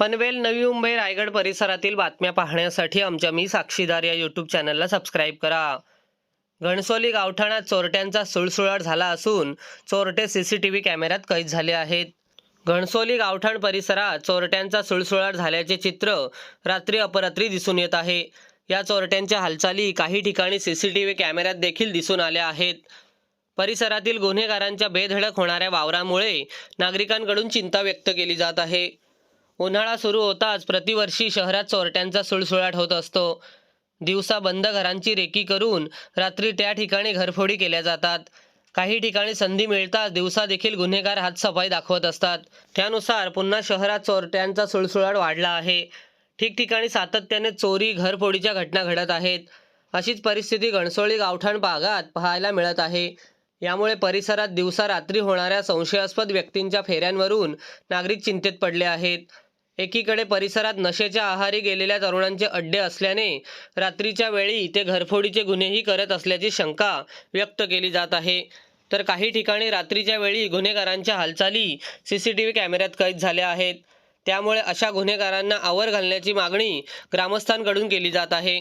पनवेल नवी मुंबई रायगड परिसरातील बातम्या पाहण्यासाठी आमच्या मी साक्षीदार या यूट्यूब चॅनलला सबस्क्राईब करा. घणसोली गावठाणात चोरट्यांचा सुळसुळाट झाला असून चोरटे सी सी टी व्ही कॅमेऱ्यात कैद झाले आहेत. घणसोली गावठाण परिसरात चोरट्यांचा सुळसुळाट झाल्याचे चित्र रात्री अपरात्री दिसून येत आहे. या चोरट्यांच्या हालचाली काही ठिकाणी सी सी टी व्ही कॅमेऱ्यात देखील दिसून आल्या आहेत. परिसरातील गुन्हेगारांच्या बेधडक होणाऱ्या वावरामुळे नागरिकांकडून चिंता व्यक्त केली जात आहे. उन्हाळा सुरू होताच प्रतिवर्षी शहरात चोरट्यांचा सुळसुळाट होत असतो. दिवसा बंद घरांची रेकी करून रात्री त्या ठिकाणी घरफोडी केल्या जातात. काही ठिकाणी संधी मिळताच दिवसा देखील गुन्हेगार हातसफाई दाखवत असतात. त्यानुसार पुन्हा शहरात चोरट्यांचा सुळसुळाट वाढला आहे. ठिकठिकाणी सातत्याने चोरी घरफोडीच्या घटना घडत आहेत. अशीच परिस्थिती घणसोळी गावठाण भागात पाहायला मिळत आहे. यामुळे परिसरात दिवसा रात्री होणाऱ्या संशयास्पद व्यक्तींच्या फेऱ्यांवरून नागरिक चिंतेत पडले आहेत. एकीकडे परिसरात नशेच्या आहारी गेलेल्या तरुणांचे अड्डे असल्याने रात्रीच्या वेळी ते घरफोडीचे गुन्हेही करत असल्याची शंका व्यक्त केली जात आहे. तर काही ठिकाणी रात्रीच्या वेळी गुन्हेगारांच्या हालचाली सी सी टी व्ही कॅमेऱ्यात कैद झाल्या आहेत. त्यामुळे अशा गुन्हेगारांना आवर घालण्याची मागणी ग्रामस्थांकडून केली जात आहे.